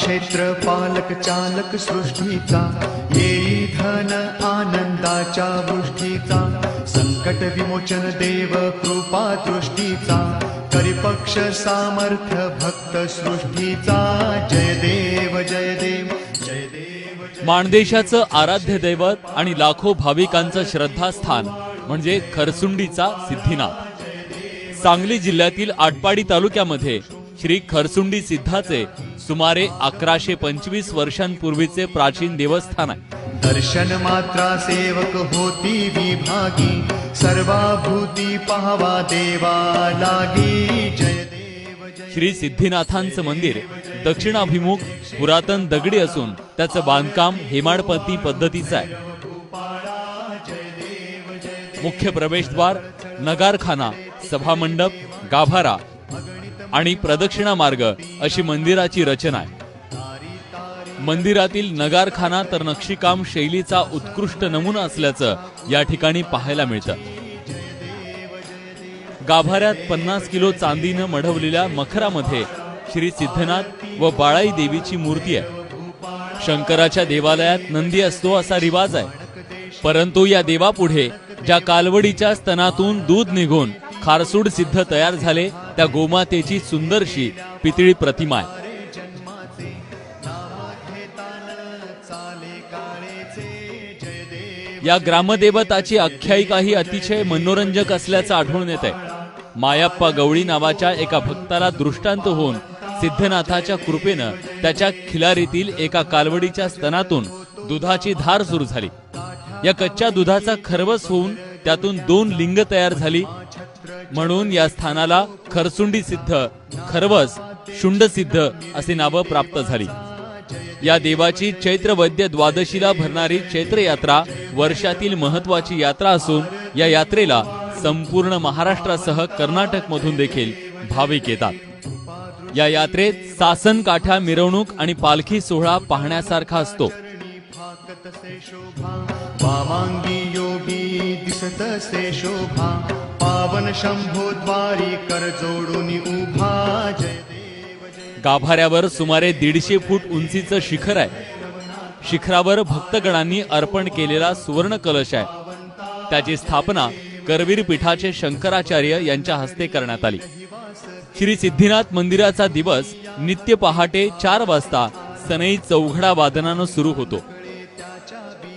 क्षेत्र पालक चालक सृष्टीचा येई धन आनंदाच्या वृष्टीचा संकट विमोचन देव कृपा दृष्टीचा करिपक्ष सामर्थ्य भक्त सृष्टीचा. जय देव जय देव जय देव माणदेशाचं आराध्य दैवत आणि लाखो भाविकांचं श्रद्धास्थान म्हणजे खरसुंडीचा सिद्धिनाथ. सांगली जिल्ह्यातील आटपाडी तालुक्यामध्ये श्री खरसुंडी सिद्धाचे सुमारे अकराशे पंचवीस वर्षांपूर्वीचे प्राचीन देवस्थान आहे. दर्शन मात्रा सेवक होती विभागी सर्वाभूती पाहवा देवा लागी. जय श्री सिद्धिनाथांचं मंदिर दक्षिणाभिमुख पुरातन दगडी असून त्याचं बांधकाम हेमाडपंथी पद्धतीचं आहे. मुख्य प्रवेशद्वार नगारखाना सभामंडप गाभारा आणि प्रदक्षिणा मार्ग अशी मंदिराची रचना आहे. मंदिरातील नगारखाना तर नक्षीकाम शैलीचा उत्कृष्ट नमुना असल्याचं या ठिकाणी पाहायला मिळतं. गाभाऱ्यात पन्नास किलो चांदीनं मढवलेल्या मखरामध्ये श्री सिद्धनाथ व बाळाई देवीची मूर्ती आहे. शंकराच्या देवालयात नंदी असतो असा रिवाज आहे. परंतु या देवापुढे ज्या कालवडीच्या स्तनातून दूध निघून खारसूड सिद्ध तयार झाले त्या गोमातेची सुंदरशी पितळी प्रतिमा आहे. या ग्रामदेवताची आख्यायिका ही अतिशय मनोरंजक असल्याचं आढळून येत आहे. मायाप्पा गवळी नावाच्या एका भक्ताला दृष्टांत होऊन सिद्धनाथाच्या कृपेनं त्याच्या खिलारीतील एका कालवडीच्या स्तनातून दुधाची धार सुरू झाली. या कच्च्या दुधाचा खरवस होऊन त्यातून दोन लिंग तयार झाली. म्हणून या स्थानाला खरसुंडी सिद्ध खरवस शुंड सिद्ध असे नावं प्राप्त झाली. या देवाची चैत्र वैद्य द्वादशीला भरणारी चैत्र यात्रा वर्षातील महत्वाची यात्रा असून या यात्रेला संपूर्ण महाराष्ट्रासह कर्नाटक मधून देखील भाविक येतात. या यात्रेत सासन काठा मिरवणूक आणि पालखी सोहळा पाहण्यासारखा असतो. तसे शोभा. वामांगी योगी दिसत से शोभा. पावन शंभो द्वारी कर जोडून उभा. जय देव जय गाभाऱ्यावर सुमारे दीडशे फूट उंचीचं शिखर आहे. शिखरावर भक्तगणांनी अर्पण केलेला सुवर्ण कलश आहे. त्याची स्थापना करवीर पीठाचे शंकराचार्य यांच्या हस्ते करण्यात आली. श्री सिद्धिनाथ मंदिराचा दिवस नित्य पहाटे चार वाजता सनई चौघडा वादनानं सुरू होतो.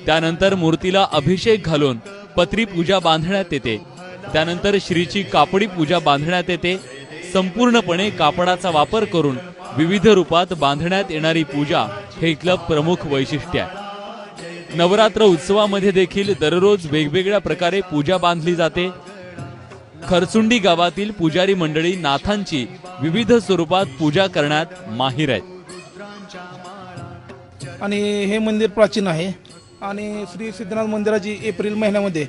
त्यानंतर मूर्तीला अभिषेक घालून पत्री पूजा बांधण्यात येते. त्यानंतर श्रीची कापडी पूजा बांधण्यात येते. संपूर्णपणे कापडाचा वापर करून विविध रूपात बांधण्यात येणारी पूजा हे इथलं प्रमुख वैशिष्ट्य आहे. नवरात्र उत्सवामध्ये देखील दररोज वेगवेगळ्या प्रकारे पूजा बांधली जाते. खरसुंडी गावातील पुजारी मंडळी नाथांची विविध स्वरूपात पूजा करण्यात माहीर आहेत. आणि हे मंदिर प्राचीन आहे. आणि श्री सिद्धनाथ मंदिराची एप्रिल महिन्यामध्ये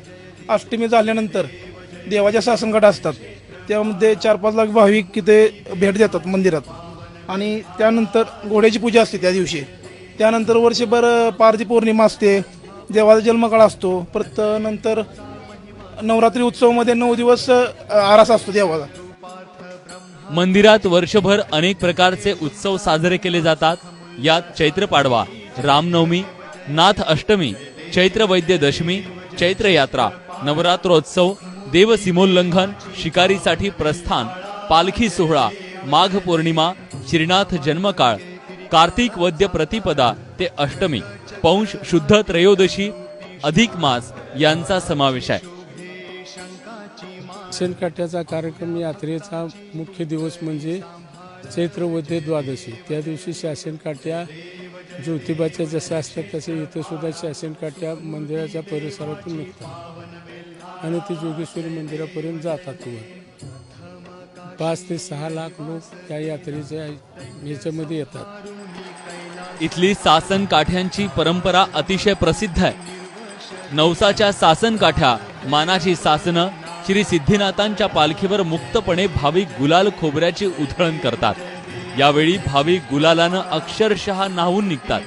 अष्टमी झाल्यानंतर देवाच्या सासनकाठ असतात. त्यामध्ये चार पाच लाख भाविक तिथे भेट देतात मंदिरात. आणि त्यानंतर घोड्याची पूजा असते त्या दिवशी. त्यानंतर वर्षभर पारधी पौर्णिमा असते. देवाचा जन्मकाळ असतो. परत नंतर नवरात्री उत्सवामध्ये नऊ दिवस आरास असतो देवाचा. मंदिरात वर्षभर अनेक प्रकारचे उत्सव साजरे केले जातात. यात चैत्र पाडवा रामनवमी नाथ अष्टमी चैत्र वैद्य दशमी चैत्र यात्रा नवरात्रोत्सव देवसीमोल्लंघन शिकारीसाठी प्रस्थान पालखी सोहळा माघ पौर्णिमा श्रीनाथ जन्मकाळ कार्तिक वद्य प्रतिपदा ते अष्टमी पौंश शुद्ध त्रयोदशी अधिक मास यांचा समावेश आहे. शेणकाट्याचा कार्यक्रम यात्रेचा मुख्य दिवस म्हणजे चैत्रवद्य द्वादशी. त्या दिवशी शासनकाट्या ज्योतिबाच्या जशा असतात तसे इथे सुद्धा शासनकाट्या मंदिराच्या परिसरातून निघतात. आणि ते जोगेश्वरी मंदिरापर्यंत जातात वर. पाच ते सहा लाख लोक त्या यात्रेच्या याच्यामध्ये येतात. इथली सासन काठ्यांची परंपरा अतिशय प्रसिद्ध आहे. नवसाच्या सासन काठ्या मानाची सासनं श्री सिद्धिनाथांच्या पालखीवर मुक्तपणे भाविक गुलाल खोबऱ्याची उधळण करतात. यावेळी भाविक गुलालानं अक्षरशः नाहून निघतात.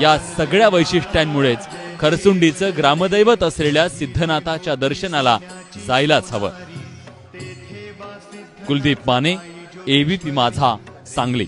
या सगळ्या वैशिष्ट्यांमुळेच खरसुंडीचं ग्रामदैवत असलेल्या सिद्धनाथाच्या दर्शनाला जायलाच हवं. कुलदीप माने एबीपी माझा सांगली.